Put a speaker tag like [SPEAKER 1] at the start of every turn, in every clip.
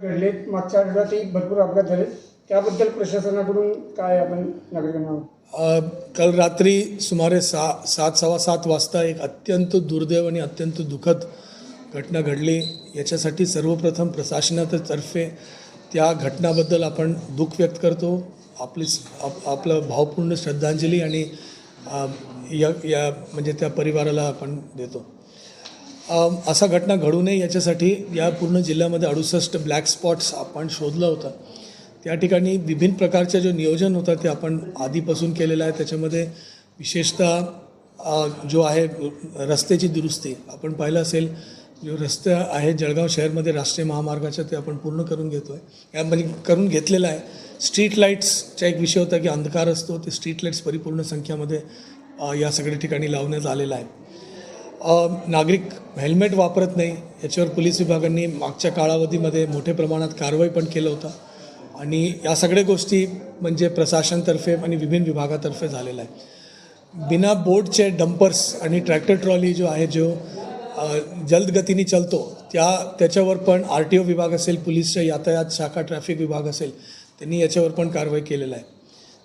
[SPEAKER 1] घडले मागच्या आठवड्यातही भरपूर अपघात झाले. त्याबद्दल प्रशासनाकडून काय आपण नागरिकांना
[SPEAKER 2] काल रात्री सुमारे सा सात सव्वा सात वाजता एक अत्यंत दुर्दैव आणि अत्यंत दुःखद घटना घडली. याच्यासाठी सर्वप्रथम प्रशासनातर्फे त्या घटनाबद्दल आपण दुःख व्यक्त करतो. आपली आप आपलं भावपूर्ण श्रद्धांजली आणि या या म्हणजे त्या परिवाराला आपण देतो. असा घटना घडू नये याच्यासाठी या पूर्ण जिल्ह्यामध्ये अडुसष्ट ब्लॅक स्पॉट्स आपण शोधलं होतं. त्या ठिकाणी विभिन्न प्रकारच्या जो नियोजन होतं ते आपण आधीपासून केलेलं आहे. त्याच्यामध्ये विशेषतः जो आहे रस्त्याची दुरुस्ती. आपण पाहिलं असेल जो रस्ते आहे जळगाव शहरमध्ये राष्ट्रीय महामार्गाच्या ते आपण पूर्ण करून घेतो आहे यामध्ये करून घेतलेलं आहे. स्ट्रीट लाईट्सचा एक विषय होता की अंधकार असतो ते स्ट्रीट लाईट्स परिपूर्ण संख्यामध्ये या सगळ्या ठिकाणी लावण्यात आलेलं आहे. नागरिक हेल्मेट वापरत नाही याच्यावर पोलीस विभागांनी मागच्या कालावधीमध्ये मोठ्या प्रमाणात कारवाई पण केलं होतं. आणि या सगळ्या गोष्टी म्हणजे प्रशासनतर्फे आणि विभिन्न विभागातर्फे झालेलं आहे बिना बोर्डचे डंपर्स आणि ट्रॅक्टर ट्रॉली जो आहे जो जलद गतीने चालतो त्या त्याच्यावर पण आर टी ओ विभाग असेल पोलीसच्या यातायात शाखा ट्रॅफिक विभाग असेल त्यांनी याच्यावर पण कारवाई केलेलं आहे.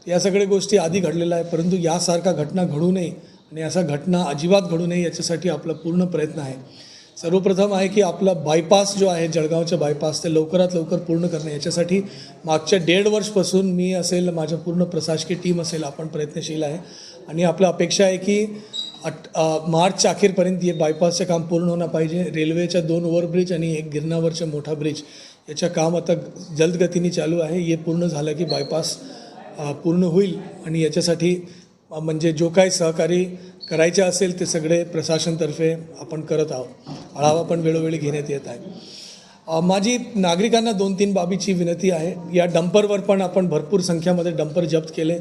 [SPEAKER 2] या सगळ्या गोष्टी आधी घडलेल्या आहे परंतु यासारखा घटना घडू नये आणि असा घटना अजिबात घडू नये याच्यासाठी आपला पूर्ण प्रयत्न आहे. सर्वप्रथम आहे की आपला बायपास जो आहे जळगावचा बायपास ते लवकरात लवकर पूर्ण करणे याच्यासाठी मागच्या डेड वर्षपासून मी असेल माझ्या पूर्ण प्रशासकीय टीम असेल आपण प्रयत्नशील आहे. आणि आपल्या अपेक्षा आहे की अट मार्च मार्चच्या अखेरपर्यंत हे बायपासचं काम पूर्ण होणं पाहिजे. रेल्वेच्या दोन ओव्हरब्रिज आणि एक गिरणावरचा मोठा ब्रिज याचं काम आता जलदगतीने चालू आहे. हे पूर्ण झालं की बायपास पूर्ण होईल आणि याच्यासाठी म्हणजे जो काही सहकारी करायचे असेल ते सगळे प्रशासनतर्फे आपण करत आहोत. आढावा पण वेळोवेळी घेण्यात येत आहे. माझी नागरिकांना दोन तीन बाबीची विनंती आहे. या डंपरवर पण आपण भरपूर संख्यामध्ये डंपर जप्त केले.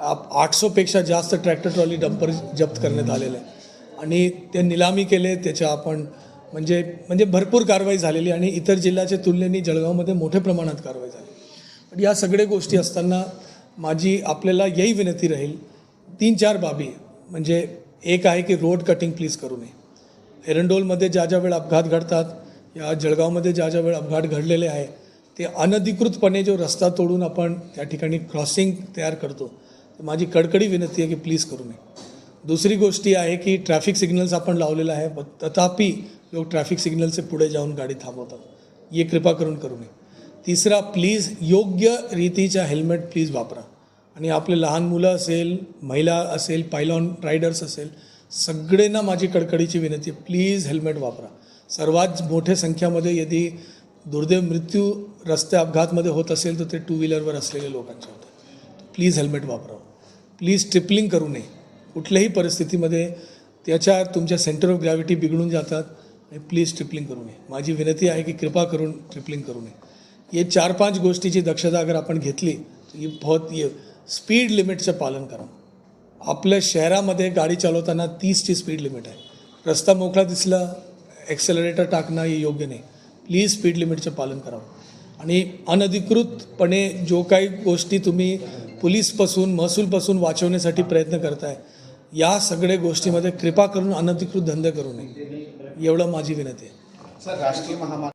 [SPEAKER 2] आप आठशोपेक्षा जास्त ट्रॅक्टर ट्रॉली डंपर जप्त करण्यात आलेले आहे. आणि ते निलामी केले त्याच्या आपण म्हणजे म्हणजे भरपूर कारवाई झालेली आणि इतर जिल्ह्याच्या तुलनेने जळगावमध्ये मोठ्या प्रमाणात कारवाई झाली. पण या सगळ्या गोष्टी असताना माझी आपल्याला यही विनंती राहील तीन चार बाबी म्हणजे एक आहे की रोड कटिंग प्लीज करू नये. एरंडोलमध्ये ज्या ज्या वेळ अपघात घडतात या जळगावमध्ये ज्या ज्या वेळ अपघात घडलेले आहे ते अनधिकृतपणे जो रस्ता तोडून आपण त्या ठिकाणी क्रॉसिंग तयार करतो तर माझी कडकडी विनंती आहे की प्लीज करू नये. दुसरी गोष्टी आहे की ट्रॅफिक सिग्नल्स आपण लावलेलं आहे पण तथापि लोक ट्रॅफिक सिग्नलचे पुढे जाऊन गाडी थांबवतात. ये कृपा करून करू नये. तिसरा प्लीज योग्य रीतीच्या हेल्मेट प्लीज वापरा. आणि आपले लहान मुलं असेल महिला असेल पायलॉन रायडर्स असेल सगळ्यांना माझी कडकडीची विनंती प्लीज हेल्मेट वापरा. सर्वात मोठ्या संख्यामध्ये यदी दुर्दैव मृत्यू रस्ते अपघातमध्ये होत असेल तर ते टू व्हीलरवर असलेल्या लोकांचे होतात. प्लीज हेल्मेट वापरा प्लीज ट्रिपलिंग करू नये. कुठल्याही परिस्थितीमध्ये त्याच्या तुमच्या सेंटर ऑफ ग्रॅव्हिटी बिघडून जातात आणि प्लीज ट्रिपलिंग करू नये. माझी विनंती आहे की कृपा करून ट्रिपलिंग करू नये. हे चार पाच गोष्टीची दक्षता अगर आपण घेतली तर ही बहुत ये स्पीड लिमिटचं पालन करा. आपल्या शहरामध्ये गाडी चालवताना तीसची स्पीड लिमिट आहे. रस्ता मोकळा दिसला ॲक्सेलरेटर टाकणं हे योग्य नाही. प्लीज स्पीड लिमिटचं पालन करावं आणि अनधिकृतपणे जो काही गोष्टी तुम्ही पोलीसपासून महसूलपासून वाचवण्यासाठी प्रयत्न करताय या सगळ्या गोष्टीमध्ये कृपा करून अनधिकृत धंदे करू नये. एवढं माझी विनंती आहे.
[SPEAKER 3] सर राष्ट्रीय महामार्ग